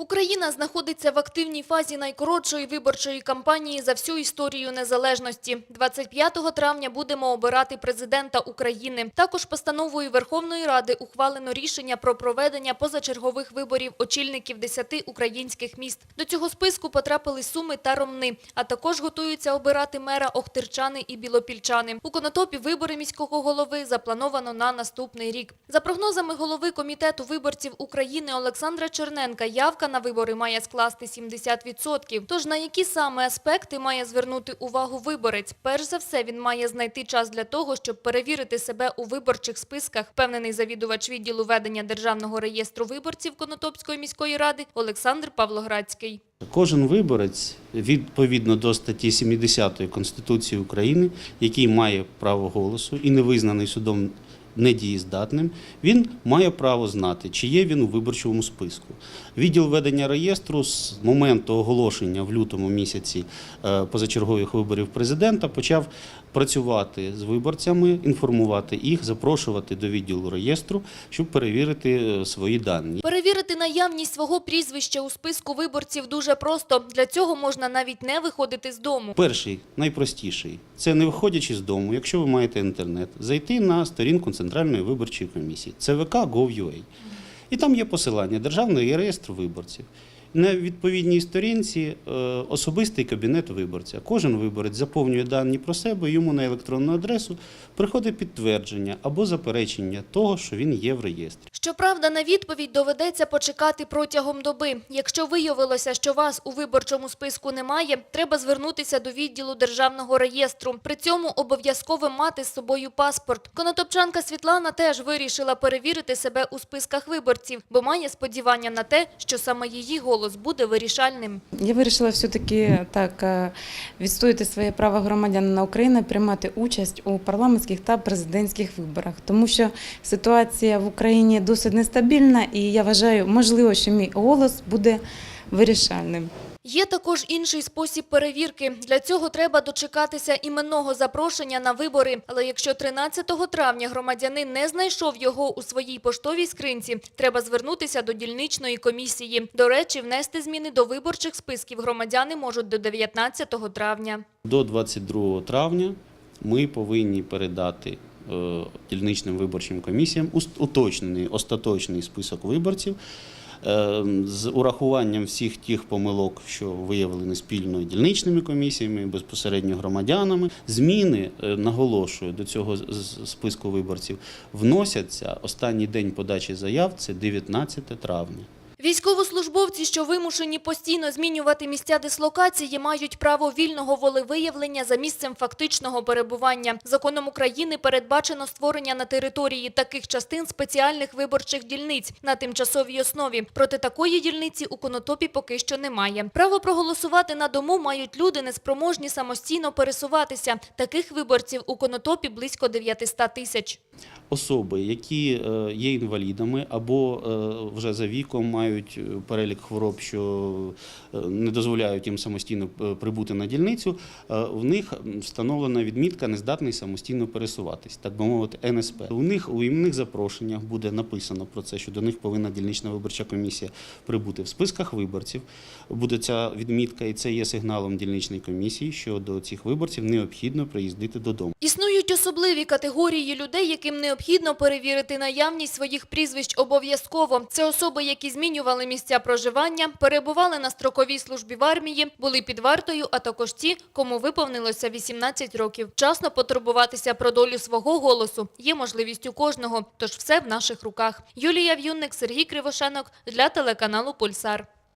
Україна знаходиться в активній фазі найкоротшої виборчої кампанії за всю історію незалежності. 25 травня будемо обирати президента України. Також постановою Верховної Ради ухвалено рішення про проведення позачергових виборів очільників 10 українських міст. До цього списку потрапили Суми та Ромни, а також готуються обирати мера Охтирчани і Білопільчани. У Конотопі вибори міського голови заплановано на наступний рік. За прогнозами голови Комітету виборців України Олександра Черненка, явка на вибори має скласти 70%. Тож на які саме аспекти має звернути увагу виборець? Перш за все, він має знайти час для того, щоб перевірити себе у виборчих списках, впевнений завідувач відділу ведення Державного реєстру виборців Конотопської міської ради Олександр Павлоградський. Кожен виборець відповідно до статті 70 Конституції України, який має право голосу і не визнаний судом недієздатним, він має право знати, чи є він у виборчому списку. Відділ ведення реєстру з моменту оголошення в лютому місяці е, позачергових виборів президента почав працювати з виборцями, інформувати їх, запрошувати до відділу реєстру, щоб перевірити е, свої дані. Перевірити наявність свого прізвища у списку виборців дуже просто. Для цього можна навіть не виходити з дому. Перший, найпростіший, це не виходячи з дому, якщо ви маєте інтернет, зайти на сторінку Центральної виборчої комісії ЦВК Gov.ua. І там є посилання Державний реєстр виборців. На відповідній сторінці е, особистий кабінет виборця. Кожен виборець заповнює дані про себе, йому на електронну адресу приходить підтвердження або заперечення того, що він є в реєстрі. Щоправда, на відповідь доведеться почекати протягом доби. Якщо виявилося, що вас у виборчому списку немає, треба звернутися до відділу державного реєстру. При цьому обов'язково мати з собою паспорт. Конотопчанка Світлана теж вирішила перевірити себе у списках виборців, бо має сподівання на те, що саме її голос буде вирішальним. Я вирішила все-таки так е, відстояти своє право громадянина України приймати участь у парламентських та президентських виборах, тому що ситуація в Україні досить нестабільна, і я вважаю, можливо, що мій голос буде вирішальним. Є також інший спосіб перевірки. Для цього треба дочекатися іменного запрошення на вибори. Але якщо 13 травня громадянин не знайшов його у своїй поштовій скринці, треба звернутися до дільничної комісії. До речі, внести зміни до виборчих списків громадяни можуть до 19 травня. До 22 травня ми повинні передати е, дільничним виборчим комісіям уточнений остаточний список виборців з урахуванням всіх тих помилок, що виявлені спільно дільничними комісіями, безпосередньо громадянами. Зміни, е, наголошую, до цього списку виборців вносяться останній день подачі заяв це 19 травня. Військовослужбовці, що вимушені постійно змінювати місця дислокації, мають право вільного волевиявлення за місцем фактичного перебування. Законом України передбачено створення на території таких частин спеціальних виборчих дільниць на тимчасовій основі. Проте такої дільниці у Конотопі поки що немає. Право проголосувати на дому мають люди, неспроможні самостійно пересуватися. Таких виборців у Конотопі близько 900 тисяч. особи, які е, є інвалідами або е, вже за віком мають е, перелік хвороб, що е, не дозволяють їм самостійно е, прибути на дільницю, в них встановлена відмітка нездатний самостійно пересуватись, так би мовити, НСП. У них у іменних запрошеннях буде написано про це, що до них повинна дільнична виборча комісія прибути в списках виборців. Буде ця відмітка, і це є сигналом дільничної комісії, що до цих виборців необхідно приїздити додому. Існують особливі категорії людей, яким необхідно перевірити наявність своїх прізвищ обов'язково. Це особи, які змінювали місця проживання, перебували на строковій службі в армії, були під вартою, а також ті, кому виповнилося 18 років. Вчасно потурбуватися про долю свого голосу є можливістю кожного, тож все в наших руках. Юлія В'юнник, Сергій Кривошенок для телеканалу Пульсар.